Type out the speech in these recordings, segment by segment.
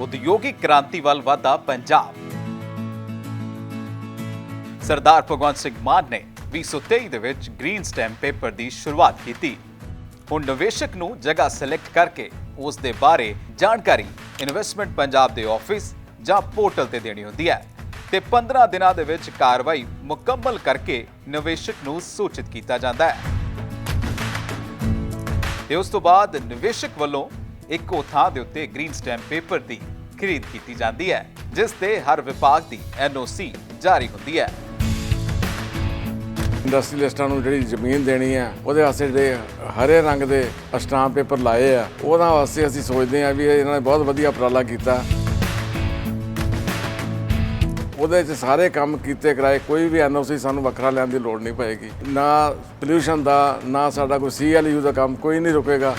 ਉਦਯੋਗਿਕ ਕ੍ਰਾਂਤੀ ਵੱਲ ਵਧਦਾ ਪੰਜਾਬ। ਸਰਦਾਰ ਭਗਵੰਤ ਸਿੰਘ ਮਾਨ ਨੇ 2023 ਦੇ ਵਿੱਚ ਗ੍ਰੀਨ ਸਟੈਂਪ ਪੇਪਰ ਦੀ ਸ਼ੁਰੂਆਤ ਕੀਤੀ। ਹੁਣ ਨਿਵੇਸ਼ਕ ਨੂੰ ਜਗ੍ਹਾ ਸਿਲੈਕਟ ਕਰਕੇ ਉਸ ਦੇ ਬਾਰੇ ਜਾਣਕਾਰੀ ਇਨਵੈਸਟਮੈਂਟ ਪੰਜਾਬ ਦੇ ਆਫਿਸ ਜਾਂ ਪੋਰਟਲ ਤੇ ਦੇਣੀ ਹੁੰਦੀ ਹੈ ਤੇ 15 ਦਿਨਾਂ ਦੇ ਵਿੱਚ ਕਾਰਵਾਈ ਮੁਕੰਮਲ ਕਰਕੇ ਨਿਵੇਸ਼ਕ ਨੂੰ ਸੂਚਿਤ ਕੀਤਾ ਜਾਂਦਾ ਹੈ। ਤੇ ਉਸ ਤੋਂ ਬਾਅਦ ਨਿਵੇਸ਼ਕ ਵੱਲੋਂ ਇੱਕੋ ਥਾਂ ਦੇ ਉੱਤੇ ਗ੍ਰੀਨ ਸਟੈਂਪ ਪੇਪਰ ਦੀ ਖਰੀਦ ਕੀਤੀ ਜਾਂਦੀ ਹੈ, ਜਿਸ ਤੇ ਹਰ ਵਿਭਾਗ ਦੀ ਐਨਓਸੀ ਜਾਰੀ ਹੁੰਦੀ ਹੈ। ਇੰਡਸਟਰੀਲਿਸਟਾਂ ਨੂੰ ਜਿਹੜੀ ਜ਼ਮੀਨ ਦੇਣੀ ਹੈ, ਉਹਦੇ ਵਾਸਤੇ ਜਿਹੜੇ ਹਰੇ ਰੰਗ ਦੇ ਸਟਾਂਪ ਪੇਪਰ ਲਾਏ ਆ, ਉਹਨਾਂ ਵਾਸਤੇ ਅਸੀਂ ਸੋਚਦੇ ਹਾਂ ਵੀ ਇਹਨਾਂ ਨੇ ਬਹੁਤ ਵਧੀਆ ਉਪਰਾਲਾ ਕੀਤਾ। ਉਹਦੇ 'ਚ ਸਾਰੇ ਕੰਮ ਕੀਤੇ ਕਰਾਏ, ਕੋਈ ਵੀ ਐਨਓਸੀ ਸਾਨੂੰ ਵੱਖਰਾ ਲੈਣ ਦੀ ਲੋੜ ਨਹੀਂ ਪਏਗੀ। ਨਾ ਪੋਲਿਊਸ਼ਨ ਦਾ, ਨਾ ਸਾਡਾ ਕੋਈ ਸੀਐਲਯੂ ਦਾ ਕੰਮ, ਕੋਈ ਨਹੀਂ ਰੁਕੇਗਾ।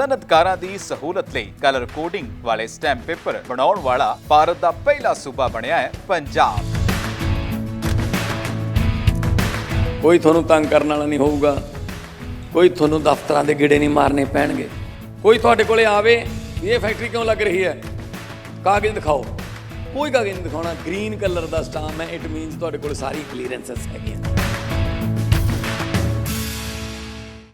ਸਨਅਤਕਾਰਾਂ ਦੀ ਸਹੂਲਤ ਲਈ ਕਲਰ ਕੋਡਿੰਗ ਵਾਲੇ ਸਟੈਂਪ ਪੇਪਰ ਬਣਾਉਣ ਵਾਲਾ ਭਾਰਤ ਦਾ ਪਹਿਲਾ ਸੂਬਾ ਬਣਿਆ ਹੈ ਪੰਜਾਬ। ਕੋਈ ਤੁਹਾਨੂੰ ਤੰਗ ਕਰਨ ਵਾਲਾ ਨਹੀਂ ਹੋਊਗਾ। ਕੋਈ ਤੁਹਾਨੂੰ ਦਫ਼ਤਰਾਂ ਦੇ ਗੇੜੇ ਨਹੀਂ ਮਾਰਨੇ ਪੈਣਗੇ। ਕੋਈ ਤੁਹਾਡੇ ਕੋਲੇ ਆਵੇ, ਇਹ ਫੈਕਟਰੀ ਕਿਉਂ ਲੱਗ ਰਹੀ ਹੈ? ਕਾਗਜ਼ ਦਿਖਾਓ। ਕੋਈ ਕਾਗਜ਼ ਨਹੀਂ ਦਿਖਾਉਣਾ। ਗ੍ਰੀਨ ਕਲਰ ਦਾ ਸਟਾਮ ਹੈ। ਇਟ ਮੀਨਸ ਤੁਹਾਡੇ ਕੋਲ ਸਾਰੀ ਕਲੀਅਰੈਂਸਸ ਹੈਗੀਆਂ।